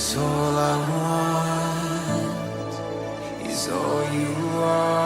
Cause all I want is all you are.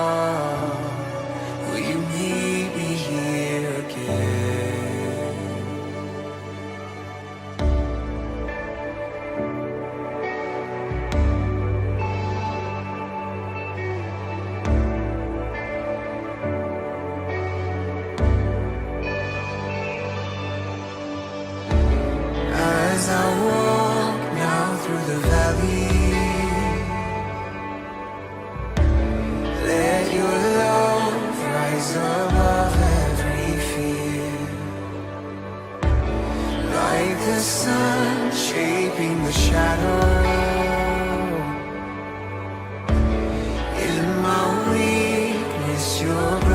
your breath.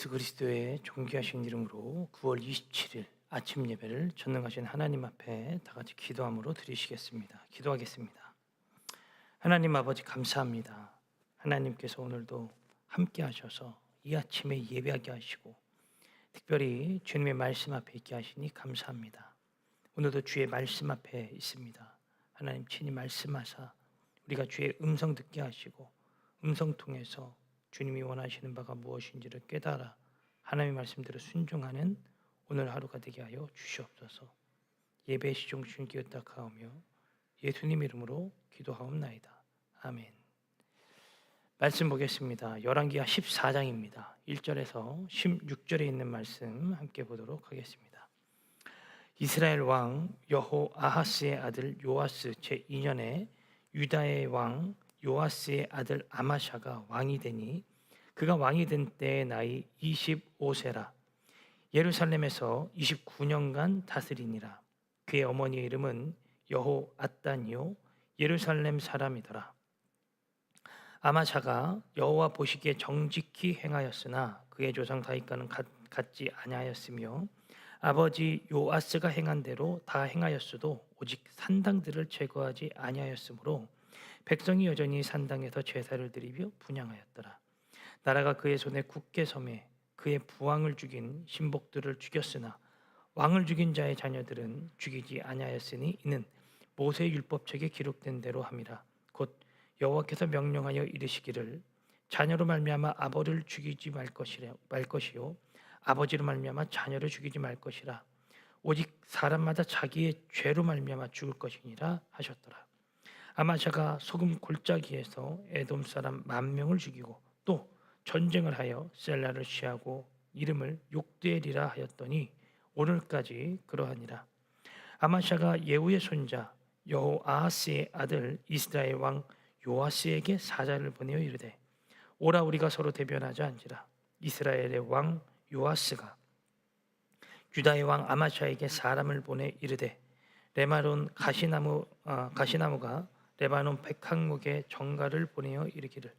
예수 그리스도의 존귀하신 이름으로 9월 27일 아침 예배를 전능하신 하나님 앞에 다 같이 기도함으로 드리시겠습니다. 기도하겠습니다. 하나님 아버지 감사합니다. 하나님께서 오늘도 함께 하셔서 이 아침에 예배하게 하시고 특별히 주님의 말씀 앞에 있게 하시니 감사합니다. 오늘도 주의 말씀 앞에 있습니다. 하나님 친히 말씀하사 우리가 주의 음성 듣게 하시고 음성 통해서 주님이 원하시는 바가 무엇인지를 깨달아 하나님의 말씀대로 순종하는 오늘 하루가 되게 하여 주시옵소서. 예배 시종 주님께 의탁하오며 예수님 이름으로 기도하옵나이다. 아멘. 말씀 보겠습니다. 열왕기하 14장입니다. 1절에서 16절에 있는 말씀 함께 보도록 하겠습니다. 이스라엘 왕 여호 아하스의 아들 요아스 제 2년에 유다의 왕 요아스의 아들 아마샤가 왕이 되니 그가 왕이 된 때의 나이 25세라. 예루살렘에서 29년간 다스리니라. 그의 어머니의 이름은 여호 아단이요 예루살렘 사람이더라. 아마샤가 여호와 보시기에 정직히 행하였으나 그의 조상 다윗과는 같- 같지 아니하였으며 아버지 요아스가 행한 대로 다 행하였어도 오직 산당들을 제거하지 아니하였으므로 백성이 여전히 산당에서 제사를 드리며 분양하였더라. 나라가 그의 손에 굳게 섬에 그의 부왕을 죽인 신복들을 죽였으나 왕을 죽인 자의 자녀들은 죽이지 아니하였으니 이는 모세 율법책에 기록된 대로 함이라. 곧 여호와께서 명령하여 이르시기를 자녀로 말미암아 아버를 죽이지 말 것이라 말 것이요 아버지로 말미암아 자녀를 죽이지 말 것이라 오직 사람마다 자기의 죄로 말미암아 죽을 것이니라 하셨더라. 아마샤가 소금 골짜기에서 에돔 사람 만 명을 죽이고 또 전쟁을 하여 셀라를 취하고 이름을 욕되리라 하였더니 오늘까지 그러하니라. 아마샤가 예후의 손자 여호아하스의 아들 이스라엘 왕 요아스에게 사자를 보내어 이르되 오라 우리가 서로 대변하자 한지라 이스라엘의 왕 요아스가 유다의 왕 아마샤에게 사람을 보내 이르되 레마론 가시나무 아, 가시나무가 레바논 백항목에 정가를 보내어 이르기를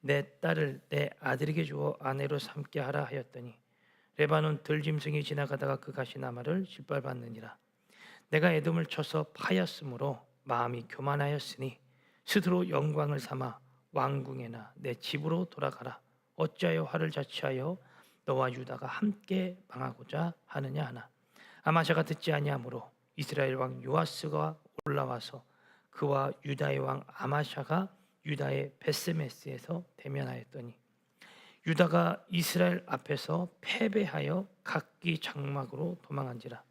내 딸을 내 아들에게 주어 아내로 삼게 하라 하였더니 레바논 들짐승이 지나가다가 그 가시나무를 짓밟았느니라. 내가 에돔을 쳐서 파였으므로 마음이 교만하였으니 스스로 영광을 삼아 왕궁에나 내 집으로 돌아가라. 어찌하여 화를 자취하여 너와 유다가 함께 망하고자 하느냐 하나. 아마샤가 듣지 아니하므로 이스라엘 왕 요아스가 올라와서 그와 유다의 왕 아마샤가 유다의 베스메스에서 대면하였더니 유다가 이스라엘 앞에서 패배하여 각기 장막으로 도망한지라.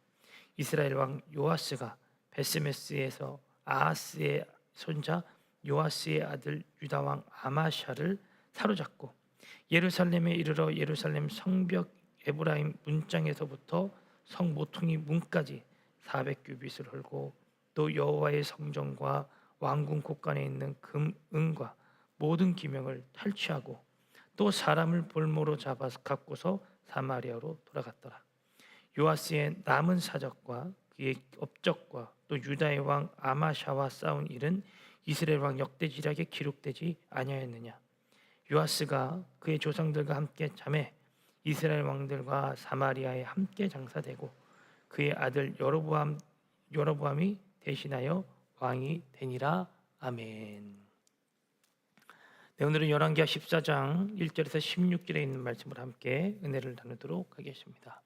이스라엘 왕 요아스가 베스메스에서 아하스의 손자 요아스의 아들 유다 왕 아마샤를 사로잡고 예루살렘에 이르러 예루살렘 성벽 에브라임 문장에서부터 성 모퉁이 문까지 400규빗을 헐고 또 여호와의 성전과 왕궁 곳간에 있는 금 은과 모든 기명을 탈취하고 또 사람을 볼모로 잡아서 갖고서 사마리아로 돌아갔더라. 요아스의 남은 사적과 그의 업적과 또 유다의 왕 아마샤와 싸운 일은 이스라엘 왕 역대지략에 기록되지 아니하였느냐 요아스가 그의 조상들과 함께 잠에 이스라엘 왕들과 사마리아에 함께 장사되고 그의 아들 여로보암 여로보암이 대신하여 왕이 되니라 아멘. 네, 오늘은 열왕기하 14장 1절에서 16절에 있는 말씀을 함께 은혜를 나누도록 하겠습니다.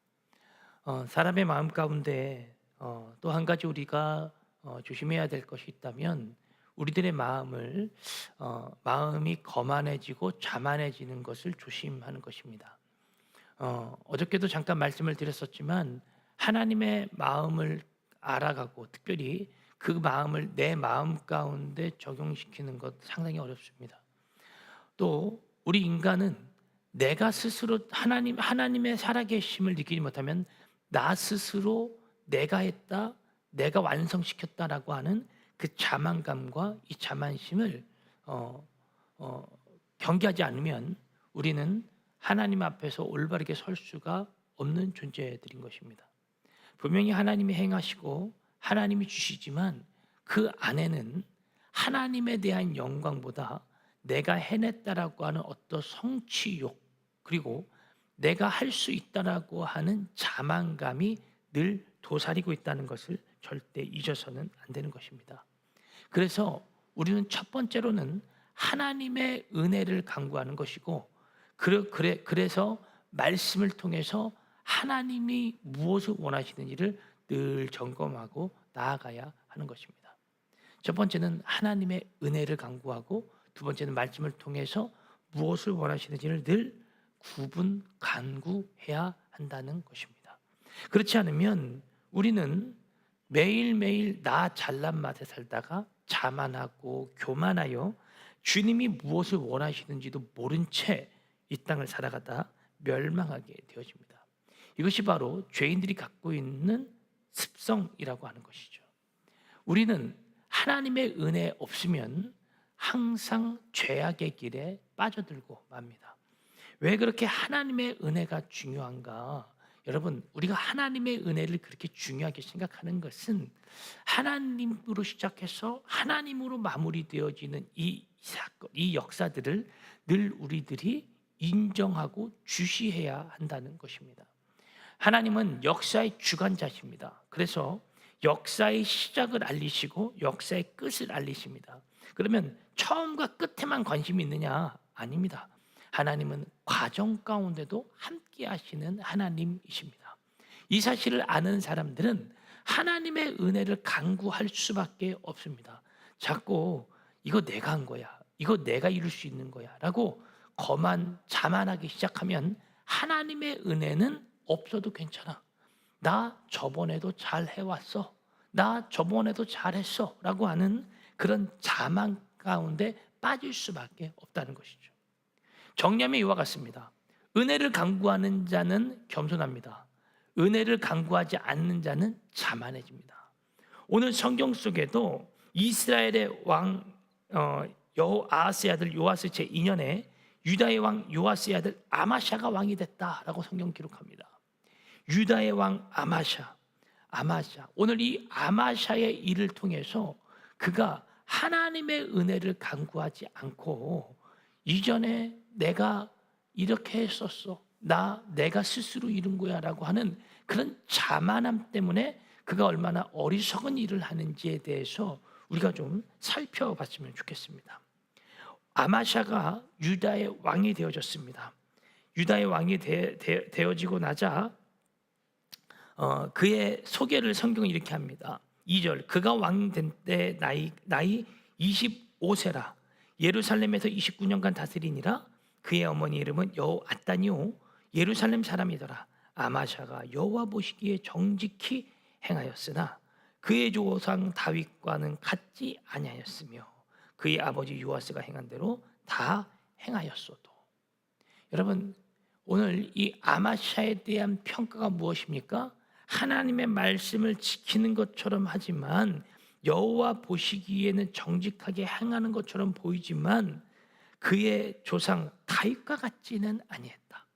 어, 사람의 마음 가운데 어, 또한 가지 우리가 어, 조심해야 될 것이 있다면 우리들의 마음을 어, 마음이 거만해지고 자만해지는 것을 조심하는 것입니다. 어, 어저께도 잠깐 말씀을 드렸었지만 하나님의 마음을 알아가고 특별히 그 마음을 내 마음 가운데 적용시키는 것 상당히 어렵습니다. 또 우리 인간은 내가 스스로 하나님 하나님의 살아계심을 느끼지 못하면 나 스스로 내가 했다, 내가 완성시켰다라고 하는 그 자만감과 이 자만심을 어, 어, 경계하지 않으면 우리는 하나님 앞에서 올바르게 설 수가 없는 존재들인 것입니다. 분명히 하나님이 행하시고 하나님이 주시지만 그 안에는 하나님에 대한 영광보다 내가 해냈다라고 하는 어떤 성취욕 그리고 내가 할 수 있다라고 하는 자만감이 늘 도사리고 있다는 것을 절대 잊어서는 안 되는 것입니다. 그래서 우리는 첫 번째로는 하나님의 은혜를 강구하는 것이고 그래, 그래, 그래서 말씀을 통해서 하나님이 무엇을 원하시는지를 늘 점검하고 나아가야 하는 것입니다. 첫 번째는 하나님의 은혜를 강구하고 두 번째는 말씀을 통해서 무엇을 원하시는지를 늘 구분 간구해야 한다는 것입니다. 그렇지 않으면 우리는 매일매일 나 잘난 맛에 살다가 자만하고 교만하여 주님이 무엇을 원하시는지도 모른 채 이 땅을 살아가다 멸망하게 되어집니다. 이것이 바로 죄인들이 갖고 있는 습성이라고 하는 것이죠. 우리는 하나님의 은혜 없으면 항상 죄악의 길에 빠져들고 맙니다. 왜 그렇게 하나님의 은혜가 중요한가? 여러분, 우리가 하나님의 은혜를 그렇게 중요하게 생각하는 것은 하나님으로 시작해서 하나님으로 마무리되어지는 이 사건, 이 역사들을 늘 우리들이 인정하고 주시해야 한다는 것입니다. 하나님은 역사의 주관자십니다. 그래서 역사의 시작을 알리시고 역사의 끝을 알리십니다. 그러면 처음과 끝에만 관심이 있느냐? 아닙니다. 하나님은 과정 가운데도 함께 하시는 하나님이십니다. 이 사실을 아는 사람들은 하나님의 은혜를 강구할 수밖에 없습니다. 자꾸 이거 내가 한 거야. 이거 내가 이룰 수 있는 거야. 라고 거만 자만하기 시작하면 하나님의 은혜는 없어도 괜찮아. 나 저번에도 잘 해왔어. 나 저번에도 잘했어. 라고 하는 그런 자만 가운데 빠질 수밖에 없다는 것이죠. 정념이 이와 같습니다. 은혜를 강구하는 자는 겸손합니다. 은혜를 강구하지 않는 자는 자만해집니다. 오늘 성경 속에도 이스라엘의 왕 어, 여호아스의 아들 요아스 제 2년에 유다의 왕 요아스의 아들 아마샤가 왕이 됐다라고 성경 기록합니다. 유다의 왕 아마샤, 아마샤. 오늘 이 아마샤의 일을 통해서 그가 하나님의 은혜를 강구하지 않고 이전에 내가 이렇게 했었어. 나 내가 스스로 이룬 거야라고 하는 그런 자만함 때문에 그가 얼마나 어리석은 일을 하는지에 대해서 우리가 좀 살펴봤으면 좋겠습니다. 아마샤가 유다의 왕이 되어졌습니다. 유다의 왕이 되, 어지고 나자 어, 그의 소개를 성경은 이렇게 합니다. 2절 그가 왕 된 때 나이 나이 25세라. 예루살렘에서 29년간 다스리니라. 그의 어머니 이름은 여호아따니오. 예루살렘 사람이더라. 아마샤가 여호와 보시기에 정직히 행하였으나 그의 조상 다윗과는 같지 아니하였으며 그의 아버지 요아스가 행한 대로 다 행하였어도. 여러분 오늘 이 아마샤에 대한 평가가 무엇입니까? 하나님의 말씀을 지키는 것처럼 하지만 여호와 보시기에는 정직하게 행하는 것처럼 보이지만 그의 조상 다윗과 같지는 아니했다.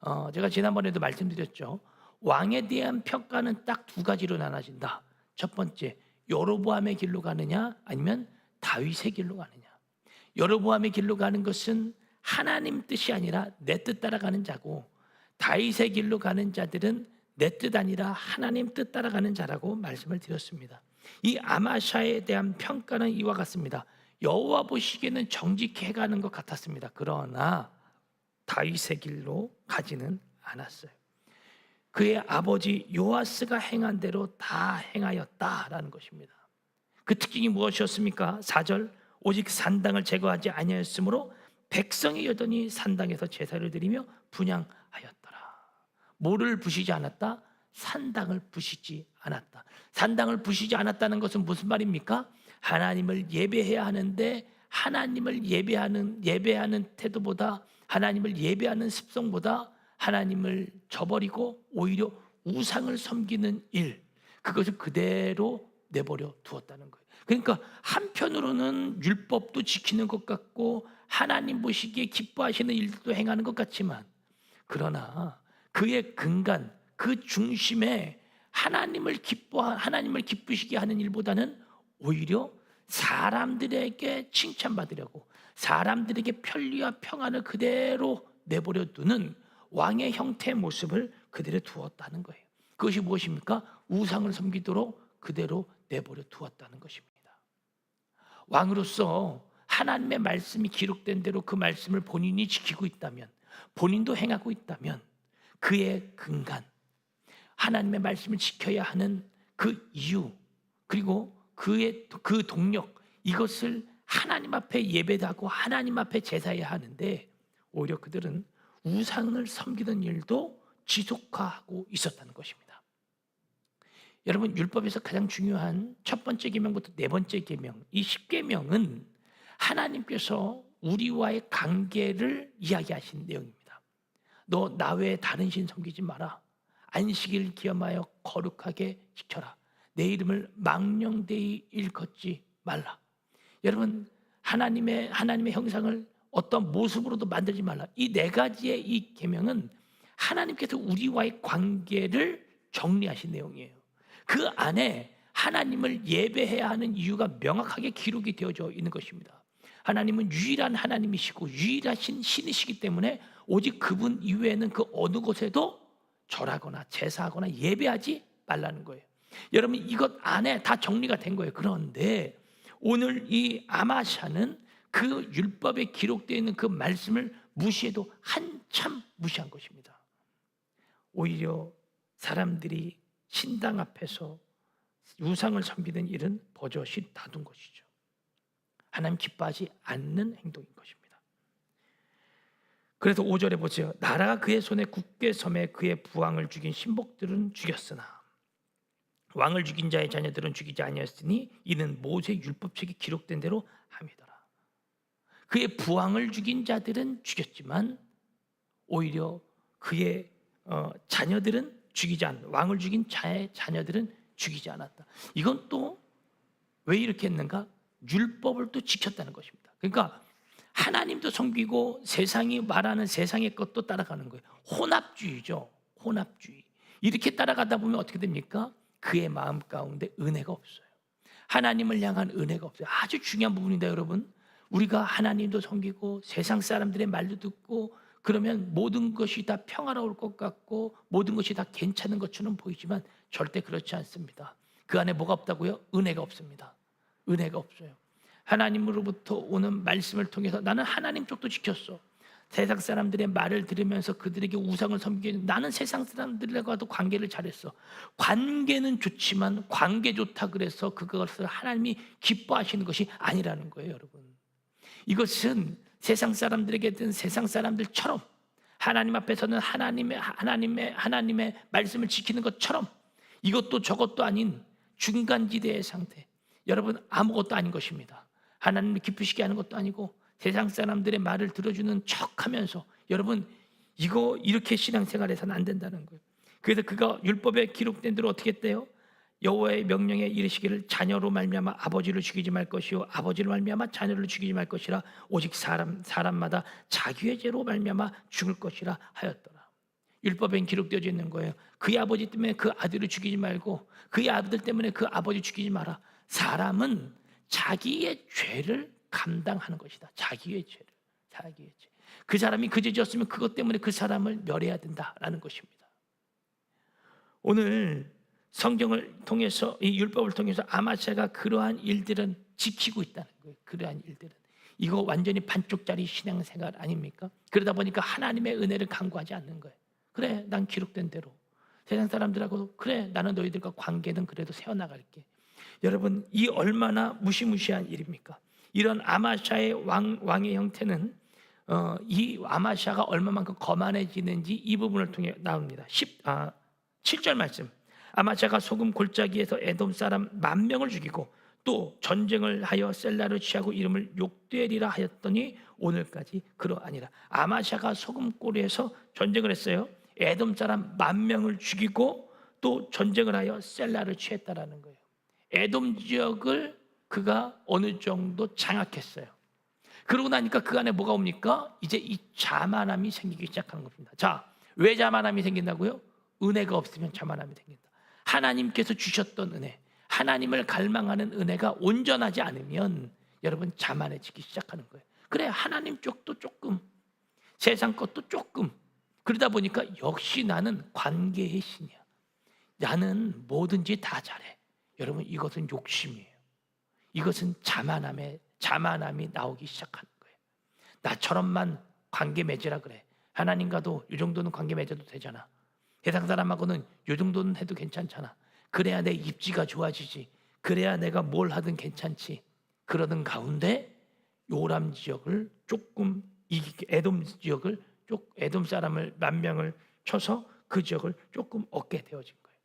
어, 제가 지난번에도 말씀드렸죠. 왕에 대한 평가는 딱 두 가지로 나눠진다. 첫 번째, 여로보암의 길로 가느냐 아니면 다윗의 길로 가느냐. 여로보암의 길로 가는 것은 하나님 뜻이 아니라 내 뜻 따라가는 자고 다윗의 길로 가는 자들은 내 뜻 아니라 하나님 뜻 따라가는 자라고 말씀을 드렸습니다. 이 아마샤에 대한 평가는 이와 같습니다. 여호와 보시기에는 정직해 가는 것 같았습니다. 그러나 다윗의 길로 가지는 않았어요. 그의 아버지 요아스가 행한 대로 다 행하였다라는 것입니다. 그 특징이 무엇이었습니까? 4절 오직 산당을 제거하지 아니하였으므로 백성이 여전히 산당에서 제사를 드리며 분양하였더라. 뭐를 부시지 않았다? 산당을 부시지 않았다. 산당을 부시지 않았다는 것은 무슨 말입니까? 하나님을 예배해야 하는데 하나님을 예배하는 예배하는 태도보다 하나님을 예배하는 습성보다 하나님을 저버리고 오히려 우상을 섬기는 일 그것을 그대로 내버려 두었다는 거예요. 그러니까 한편으로는 율법도 지키는 것 같고 하나님 보시기에 기뻐하시는 일도 행하는 것 같지만 그러나 그의 근간 그 중심에 하나님을 기뻐 하나님을 기쁘시게 하는 일보다는 오히려 사람들에게 칭찬받으려고 사람들에게 편리와 평안을 그대로 내버려 두는 왕의 형태의 모습을 그대로 두었다는 거예요. 그것이 무엇입니까? 우상을 섬기도록 그대로 내버려 두었다는 것입니다. 왕으로서 하나님의 말씀이 기록된 대로 그 말씀을 본인이 지키고 있다면, 본인도 행하고 있다면, 그의 근간, 하나님의 말씀을 지켜야 하는 그 이유, 그리고 그의 그 동력 이것을 하나님 앞에 예배하고 하나님 앞에 제사해야 하는데 오히려 그들은 우상을 섬기는 일도 지속화하고 있었다는 것입니다. 여러분 율법에서 가장 중요한 첫 번째 계명부터 네 번째 계명 이 십계명은 하나님께서 우리와의 관계를 이야기하신 내용입니다. 너 나 외에 다른 신 섬기지 마라. 안식일 기념하여 거룩하게 지켜라. 내 이름을 망령되이 일컫지 말라. 여러분 하나님의 하나님의 형상을 어떤 모습으로도 만들지 말라. 이 네 가지의 이 계명은 하나님께서 우리와의 관계를 정리하신 내용이에요. 그 안에 하나님을 예배해야 하는 이유가 명확하게 기록이 되어져 있는 것입니다. 하나님은 유일한 하나님이시고 유일하신 신이시기 때문에 오직 그분 이외에는 그 어느 곳에도 절하거나 제사하거나 예배하지 말라는 거예요. 여러분 이것 안에 다 정리가 된 거예요. 그런데 오늘 이 아마샤는 그 율법에 기록되어 있는 그 말씀을 무시해도 한참 무시한 것입니다. 오히려 사람들이 신당 앞에서 우상을 섬기는 일은 버젓이 놔둔 것이죠. 하나님 기뻐하지 않는 행동인 것입니다. 그래서 5절에 보세요. 나라가 그의 손에 굳게 섬에 그의 부왕을 죽인 신복들은 죽였으나 왕을 죽인 자의 자녀들은 죽이지 아니었으니 이는 모세 율법책에 기록된 대로 함이더라. 그의 부왕을 죽인 자들은 죽였지만 오히려 그의 어, 자녀들은 죽이지 않 왕을 죽인 자의 자녀들은 죽이지 않았다. 이건 또 왜 이렇게 했는가? 율법을 또 지켰다는 것입니다. 그러니까 하나님도 섬기고 세상이 말하는 세상의 것도 따라가는 거예요. 혼합주의죠. 혼합주의. 이렇게 따라가다 보면 어떻게 됩니까? 그의 마음 가운데 은혜가 없어요. 하나님을 향한 은혜가 없어요. 아주 중요한 부분인데 여러분. 우리가 하나님도 섬기고 세상 사람들의 말도 듣고 그러면 모든 것이 다 평화로울 것 같고 모든 것이 다 괜찮은 것처럼 보이지만 절대 그렇지 않습니다. 그 안에 뭐가 없다고요? 은혜가 없습니다. 은혜가 없어요. 하나님으로부터 오는 말씀을 통해서 나는 하나님 쪽도 지켰어. 세상 사람들의 말을 들으면서 그들에게 우상을 섬기는 나는 세상 사람들과도 관계를 잘했어. 관계는 좋지만 관계 좋다 그래서 그것을 하나님이 기뻐하시는 것이 아니라는 거예요, 여러분. 이것은 세상 사람들에게든 세상 사람들처럼 하나님 앞에서는 하나님의 하나님의 하나님의 말씀을 지키는 것처럼 이것도 저것도 아닌 중간지대의 상태. 여러분 아무것도 아닌 것입니다. 하나님을 기쁘시게 하는 것도 아니고 세상 사람들의 말을 들어주는 척하면서 여러분 이거 이렇게 신앙생활해서는 안 된다는 거예요. 그래서 그가 율법에 기록된 대로 어떻게 했대요? 여호와의 명령에 이르시기를 자녀로 말미암아 아버지를 죽이지 말 것이요 아버지를 말미암아 자녀를 죽이지 말 것이라 오직 사람 사람마다 자기의 죄로 말미암아 죽을 것이라 하였더라. 율법엔 기록되어 있는 거예요. 그의 아버지 때문에 그 아들을 죽이지 말고 그의 아들 때문에 그 아버지 죽이지 마라. 사람은 자기의 죄를 감당하는 것이다. 자기의 죄를. 자기의 죄. 그 사람이 그죄 지었으면 그것 때문에 그 사람을 멸해야 된다라는 것입니다. 오늘 성경을 통해서 이 율법을 통해서 아마샤가 그러한 일들은 지키고 있다는 거예요. 그러한 일들은 이거 완전히 반쪽짜리 신앙생활 아닙니까? 그러다 보니까 하나님의 은혜를 강구하지 않는 거예요. 그래, 난 기록된 대로 세상 사람들하고 그래, 나는 너희들과 관계는 그래도 세워나갈게. 여러분, 이 얼마나 무시무시한 일입니까? 이런 아마샤의 왕, 왕의 형태는 어, 이 아마샤가 얼마만큼 거만해지는지 이 부분을 통해 나옵니다. 10, 아, 7절 말씀. 아마샤가 소금 골짜기에서 에돔 사람 만 명을 죽이고 또 전쟁을 하여 셀라를 취하고 이름을 욕되리라 하였더니 오늘까지 그러하니라. 아마샤가 소금골에서 전쟁을 했어요. 에돔 사람 만 명을 죽이고 또 전쟁을 하여 셀라를 취했다라는 거예요. 에돔 지역을 그가 어느 정도 장악했어요. 그러고 나니까 그 안에 뭐가 옵니까? 이제 이 자만함이 생기기 시작하는 겁니다. 자, 왜 자만함이 생긴다고요? 은혜가 없으면 자만함이 생긴다. 하나님께서 주셨던 은혜, 하나님을 갈망하는 은혜가 온전하지 않으면 여러분 자만해지기 시작하는 거예요. 그래 하나님 쪽도 조금, 세상 것도 조금. 그러다 보니까 역시 나는 관계의 신이야. 나는 뭐든지 다 잘해. 여러분 이것은 욕심이에요. 이것은 자만함에 자만함이 나오기 시작하는 거예요. 나처럼만 관계 맺으라 그래. 하나님과도 이 정도는 관계 맺어도 되잖아. 세상 사람하고는 이 정도는 해도 괜찮잖아. 그래야 내 입지가 좋아지지. 그래야 내가 뭘 하든 괜찮지. 그러던 가운데 요람 지역을 조금 이 에돔 지역을 쪽 에돔 사람을 만 명을 쳐서 그 지역을 조금 얻게 되어진 거예요.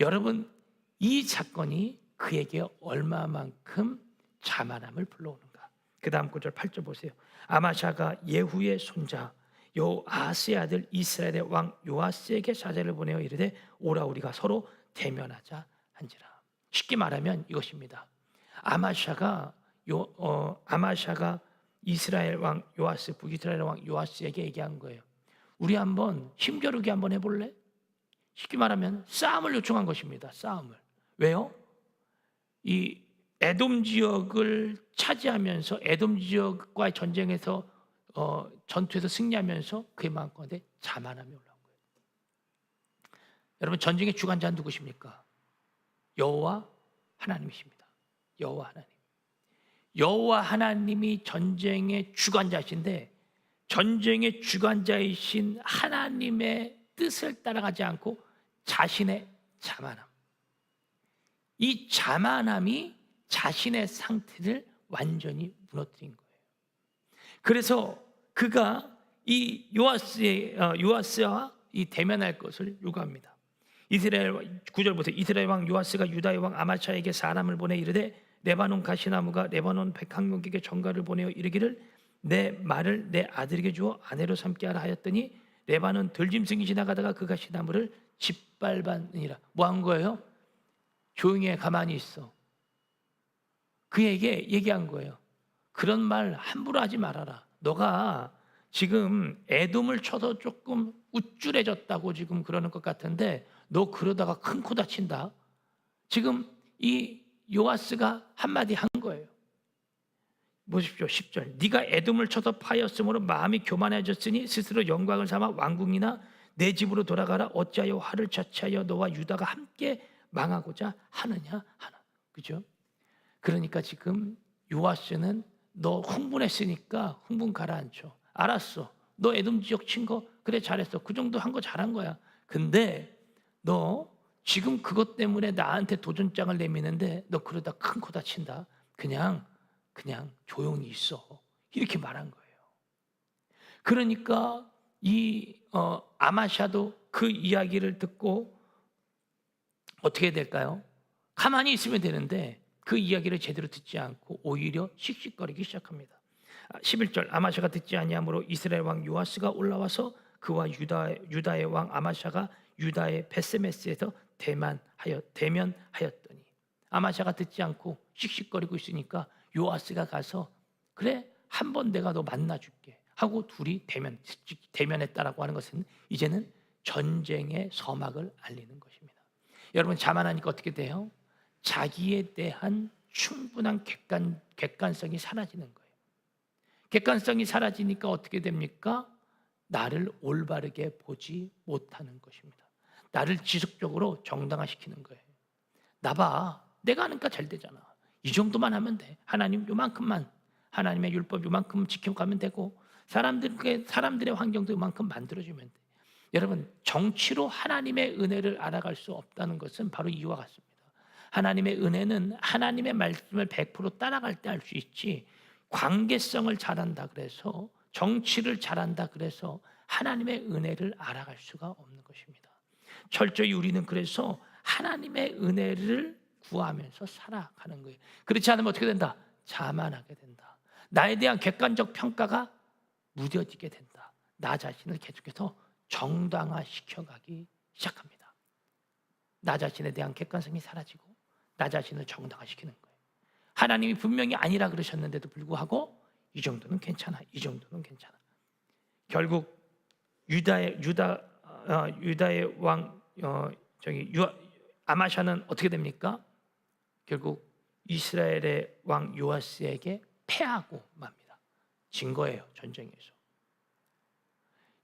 여러분 이 사건이 그에게 얼마만큼 자만함을 불러오는가? 그 다음 구절 8절 보세요. 아마샤가 예후의 손자 요아스의 아들 이스라엘의 왕 요아스에게 사제를 보내어 이르되 오라 우리가 서로 대면하자 한지라. 쉽게 말하면 이것입니다. 아마샤가 요 어, 아마샤가 이스라엘 왕 요아스 북이스라엘 왕 요아스에게 얘기한 거예요. 우리 한번 힘겨루기 한번 해볼래? 쉽게 말하면 싸움을 요청한 것입니다. 싸움을 왜요? 이 에돔 지역을 차지하면서 에돔 지역과의 전쟁에서 어, 전투에서 승리하면서 그의 마음가운데 자만함이 올라온 거예요. 여러분 전쟁의 주관자는 누구십니까? 여호와 하나님이십니다. 여호와 하나님. 여호와 하나님이 전쟁의 주관자신데 전쟁의 주관자이신 하나님의 뜻을 따라가지 않고 자신의 자만함. 이 자만함이 자신의 상태를 완전히 무너뜨린 거예요. 그래서 그가 이 요아스의 어, 요아스와 이 대면할 것을 요구합니다. 이스라엘 구절부터 이스라엘 왕 요아스가 유다의 왕 아마샤에게 사람을 보내 이르되 레바논 가시나무가 레바논 백항목에게 전가를 보내어 이르기를 내 말을 내 아들에게 주어 아내로 삼게 하라 하였더니 레바논 들짐승이 지나가다가 그 가시나무를 짓밟았느니라. 뭐 한 거예요? 조용히 해 가만히 있어. 그에게 얘기한 거예요. 그런 말 함부로 하지 말아라. 너가 지금 애돔을 쳐서 조금 우쭐해졌다고 지금 그러는 것 같은데 너 그러다가 큰 코 다친다. 지금 이 요아스가 한마디 한 거예요. 보십시오. 10절. 네가 애돔을 쳐서 파였으므로 마음이 교만해졌으니 스스로 영광을 삼아 왕궁이나 내 집으로 돌아가라. 어찌하여 화를 자취하여 너와 유다가 함께 망하고자 하느냐 하나. 그죠? 그러니까 지금 요아스는 너 흥분했으니까 흥분 가라앉혀. 알았어. 너 에돔 지역 친 거 그래 잘했어. 그 정도 한 거 잘한 거야. 근데 너 지금 그것 때문에 나한테 도전장을 내미는데 너 그러다 큰 코 다친다. 그냥 그냥 조용히 있어. 이렇게 말한 거예요. 그러니까 이 어, 아마샤도 그 이야기를 듣고 어떻게 될까요? 가만히 있으면 되는데 그 이야기를 제대로 듣지 않고 오히려 씩씩거리기 시작합니다. 11절 아마샤가 듣지 아니하므로 이스라엘 왕 요아스가 올라와서 그와 유다 유다의 왕 아마샤가 유다의 베세메스에서 대만하여 대면하였더니 아마샤가 듣지 않고 씩씩거리고 있으니까 요아스가 가서 그래 한 번 내가 너 만나 줄게 하고 둘이 대면 대면했다라고 하는 것은 이제는 전쟁의 서막을 알리는 것입니다. 여러분 자만하니까 어떻게 돼요? 자기에 대한 충분한 객관 객관성이 사라지는 거예요. 객관성이 사라지니까 어떻게 됩니까? 나를 올바르게 보지 못하는 것입니다. 나를 지속적으로 정당화시키는 거예요. 나봐, 내가 하니까 잘 되잖아. 이 정도만 하면 돼. 하나님 요만큼만 하나님의 율법 요만큼 지켜가면 되고 사람들의 사람들의 환경도 요만큼 만들어주면 돼. 여러분 정치로 하나님의 은혜를 알아갈 수 없다는 것은 바로 이와 같습니다. 하나님의 은혜는 하나님의 말씀을 100% 따라갈 때 알 수 있지. 관계성을 잘한다 그래서 정치를 잘한다 그래서 하나님의 은혜를 알아갈 수가 없는 것입니다. 철저히 우리는 그래서 하나님의 은혜를 구하면서 살아가는 거예요. 그렇지 않으면 어떻게 된다? 자만하게 된다. 나에 대한 객관적 평가가 무뎌지게 된다. 나 자신을 계속해서 정당화 시켜가기 시작합니다. 나 자신에 대한 객관성이 사라지고 나 자신을 정당화 시키는 거예요. 하나님이 분명히 아니라 그러셨는데도 불구하고 이 정도는 괜찮아. 이 정도는 괜찮아. 결국 유다의 유다 어, 유다의 왕 어, 저기 유, 아마샤는 어떻게 됩니까? 결국 이스라엘의 왕 요아스에게 패하고 맙니다. 진 거예요 전쟁에서.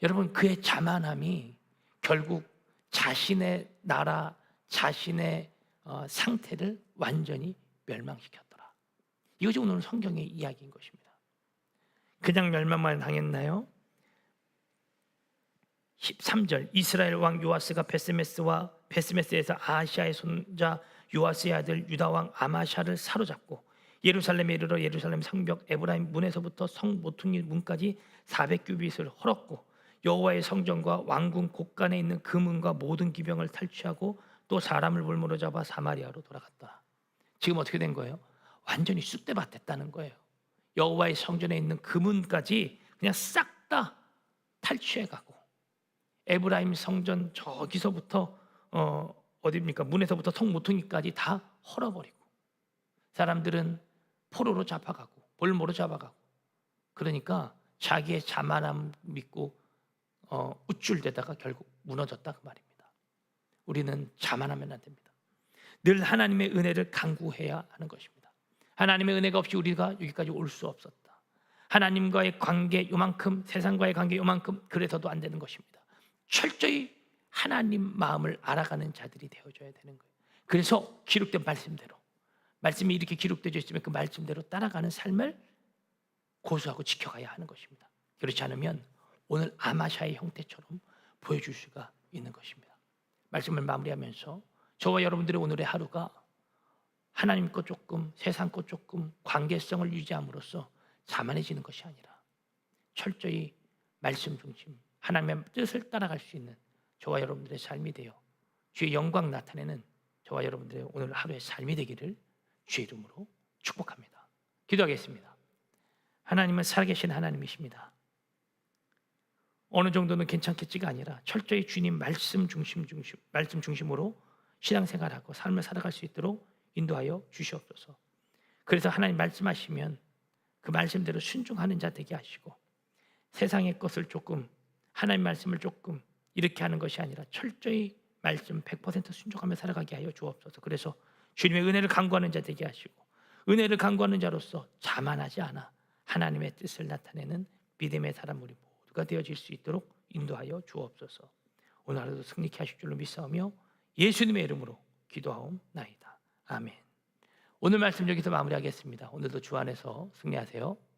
여러분 그의 자만함이 결국 자신의 나라, 자신의 어, 상태를 완전히 멸망시켰더라. 이것이 오늘 성경의 이야기인 것입니다. 그냥 멸망만 당했나요? 13절 이스라엘 왕 요아스가 베스메스와 베스메스에서 아시아의 손자 요아스의 아들 유다 왕 아마샤를 사로잡고 예루살렘에 이르러 예루살렘 성벽 에브라임 문에서부터 성 모퉁이 문까지 400규빗을 헐었고 여호와의 성전과 왕궁 곳간에 있는 금은과 모든 기병을 탈취하고 또 사람을 물무로 잡아 사마리아로 돌아갔다. 지금 어떻게 된 거예요? 완전히 쑥대밭 됐다는 거예요. 여호와의 성전에 있는 금은까지 그냥 싹 다 탈취해 가고 에브라임 성전 저기서부터 어 어디입니까? 문에서부터 성 모퉁이까지 다 헐어버리고 사람들은 포로로 잡아가고 볼모로 잡아가고 그러니까 자기의 자만함 믿고 어, 우쭐대다가 결국 무너졌다 그 말입니다. 우리는 자만하면 안 됩니다. 늘 하나님의 은혜를 강구해야 하는 것입니다. 하나님의 은혜가 없이 우리가 여기까지 올 수 없었다. 하나님과의 관계 요만큼 세상과의 관계 요만큼 그래서도 안 되는 것입니다. 철저히 하나님 마음을 알아가는 자들이 되어줘야 되는 거예요. 그래서 기록된 말씀대로 말씀이 이렇게 기록되어 있으면 그 말씀대로 따라가는 삶을 고수하고 지켜가야 하는 것입니다. 그렇지 않으면 오늘 아마샤의 형태처럼 보여줄 수가 있는 것입니다. 말씀을 마무리하면서 저와 여러분들의 오늘의 하루가 하나님 것 조금, 세상 것 조금 관계성을 유지함으로써 자만해지는 것이 아니라 철저히 말씀 중심, 하나님의 뜻을 따라갈 수 있는 저와 여러분들의 삶이 되어 주의 영광 나타내는 저와 여러분들의 오늘 하루의 삶이 되기를 주의 이름으로 축복합니다. 기도하겠습니다. 하나님은 살아계신 하나님이십니다. 어느 정도는 괜찮겠지가 아니라 철저히 주님 말씀 중심 중심 말씀 중심으로 신앙생활하고 삶을 살아갈 수 있도록 인도하여 주시옵소서. 그래서 하나님 말씀하시면 그 말씀대로 순종하는 자 되게 하시고 세상의 것을 조금 하나님 말씀을 조금 이렇게 하는 것이 아니라 철저히 말씀 100% 순종하며 살아가게 하여 주옵소서. 그래서 주님의 은혜를 간구하는 자 되게 하시고 은혜를 간구하는 자로서 자만하지 않아 하나님의 뜻을 나타내는 믿음의 사람 우리 모두 가 되어질 수 있도록 인도하여 주옵소서. 오늘 하루도 승리케 하실 줄로 믿사오며 예수님의 이름으로 기도하옵나이다. 아멘. 오늘 말씀 여기서 마무리하겠습니다. 오늘도 주 안에서 승리하세요.